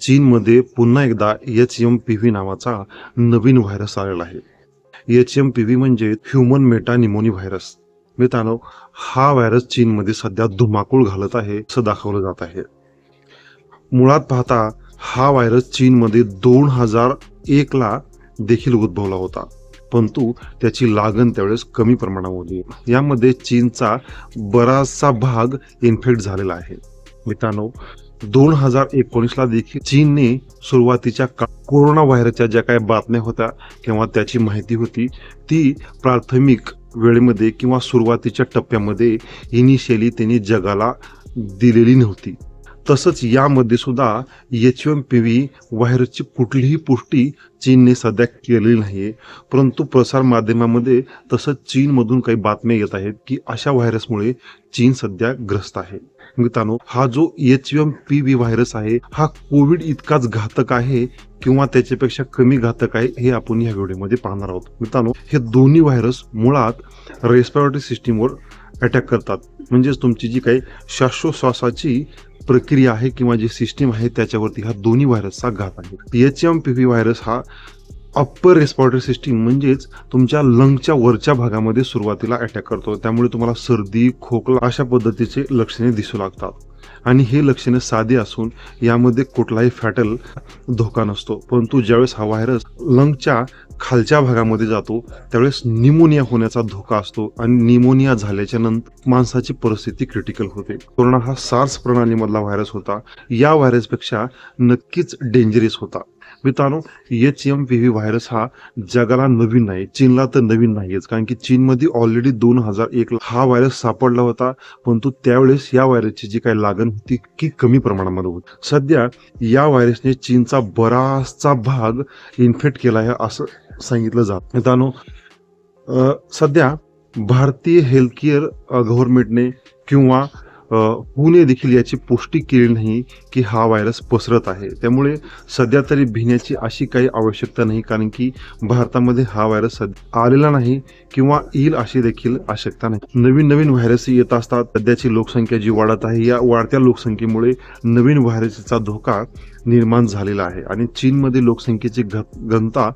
चीनमध्ये पुन्हा एकदा एच एम पी व्ही नावाचा नवीन व्हायरस आलेला आहे. एच एम पी व्ही म्हणजे ह्युमन मेटा निमोनी व्हायरस मित्रांनो हा व्हायरस चीनमध्ये सध्या धुमाकूळ घालत आहे असं दाखवलं जात आहे. मुळात पाहता हा व्हायरस चीनमध्ये दोन हजार एकला देखील उद्भवला होता. परंतु त्याची लागण त्यावेळेस कमी प्रमाणामध्ये यामध्ये चीनचा बराचसा भाग इन्फेक्ट झालेला आहे. मित्रांनो दोन हजार एकोणीसला देखील चीनने सुरुवातीच्या का कोरोना व्हायरसच्या ज्या काही बातम्या होत्या किंवा त्याची माहिती होती ती प्राथमिक वेळेमध्ये किंवा सुरुवातीच्या टप्प्यामध्ये इनिशियली त्यांनी जगाला दिलेली नव्हती. तसंच यामध्ये सुद्धा एच एम पी व्ही व्हायरसची कुठलीही पुष्टी चीनने सध्या केलेली नाही आहे परंतु प्रसारमाध्यमामध्ये तसंच चीनमधून काही बातम्या येत आहेत की अशा व्हायरसमुळे चीन सध्या ग्रस्त आहे. मित्रांनो हा जो H M P V virus आहे हा कोविड इतकाच घातक आहे किंवा त्याच्यापेक्षा कमी घातक आहे हे आपण या व्हिडिओमध्ये पाहणार आहोत. मित्रांनो हे दोन्ही व्हायरस मुळात रेस्पिरेटरी सिस्टीमवर अटॅक करतात. म्हणजेच तुमची जी काही श्वासोश्वासाची प्रक्रिया आहे किंवा जी सिस्टीम आहे त्याच्यावरती हा दोन्ही व्हायरसचा घात आहे. H M P V virus हा अप्पर रेस्पिरेटरी सिस्टीम म्हणजेच तुमच्या लंगच्या वरच्या भागामध्ये सुरुवातीला अटॅक करतो. त्यामुळे तुम्हाला सर्दी खोकला अशा पद्धतीचे लक्षणे दिसू लागतात. आणि हे लक्षणे साधी असून यामध्ये कुठलाही फॅटल धोका नसतो. परंतु ज्यावेळेस हा व्हायरस लंगच्या खालच्या भागामध्ये जातो त्यावेळेस निमोनिया होण्याचा धोका असतो आणि निमोनिया झाल्याच्यानंतर माणसाची परिस्थिती क्रिटिकल होते. कोरोना हा सार्स प्रणालीमधला व्हायरस होता. या व्हायरसपेक्षा नक्कीच डेंजरस होता. मित्रांनो H M P V virus हा जगाला नवीन नाही चीनला तर नवीन नाहीच कारण की चीनमध्ये ऑलरेडी दोन हजार एक हा व्हायरस सापडला होता परंतु त्यावेळेस या व्हायरसची जी काही लागण होती की कमी प्रमाणामध्ये होती. सध्या या व्हायरसने चीनचा बराचसा भाग इन्फेक्ट केला आहे असं सांगितलं जात. मित्रांनो सध्या भारतीय हेल्थकेअर गव्हर्नमेंटने किंवा पुणे देखील याची पुष्टी केली नाही की हा व्हायरस पसरत आहे. त्यामुळे सध्या तरी भिण्याची अशी काही आवश्यकता नाही कारण की भारतामध्ये हा व्हायरस आलेला नाही किंवा येईल अशी देखील आवश्यकता नाही. नवीन नवीन व्हायरस येत असतात सध्याची लोकसंख्या जी वाढत आहे या वाढत्या लोकसंख्येमुळे नवीन व्हायरसचा धोका निर्माण झालेला आहे. आणि चीनमध्ये लोकसंख्येची घ घनता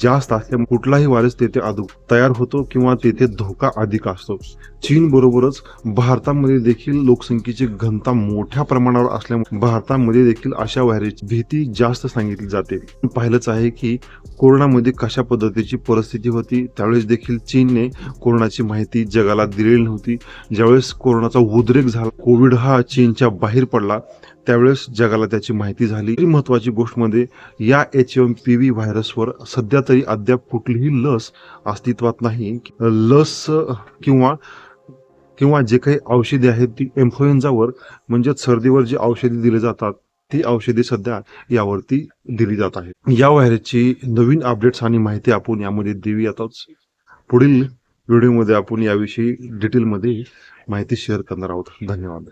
जास्त असल्यामुळे कुठलाही व्हायरस तेथे अधिक तयार होतो किंवा तेथे धोका अधिक असतो. चीन बरोबरच भारतामध्ये देखील लोकसंख्येची घनता मोठ्या प्रमाणावर असल्यामुळे भारतामध्ये देखील अशा व्हायरसची भीती जास्त सांगितली जाते. पाहिलंच आहे की कोरोनामध्ये कशा पद्धतीची परिस्थिती होती त्यावेळेस देखील चीनने कोरोनाची माहिती जगाला दिलेली नव्हती. ज्यावेळेस कोरोनाचा उद्रेक झाला कोविड हा चीनच्या बाहेर पडला त्यावेळेस जगाला त्याची माहिती झाली. ही महत्वाची गोष्ट म्हणजे या एच एम पी व्ही व्हायरसवर सध्या तरी अद्याप कुठलीही लस अस्तित्वात नाही. लस किंवा किंवा जे काही औषधे आहेत ती इन्फ्लुएन्झावर म्हणजेच सर्दीवर जी औषधे दिली जातात ती औषधे सध्या यावरती दिली जात आहे या व्हायरसची नवीन अपडेट्स आणि माहिती आपण यामध्ये देऊयातच. पुढील व्हिडिओमध्ये आपण याविषयी डिटेलमध्ये माहिती शेअर करणार आहोत. धन्यवाद.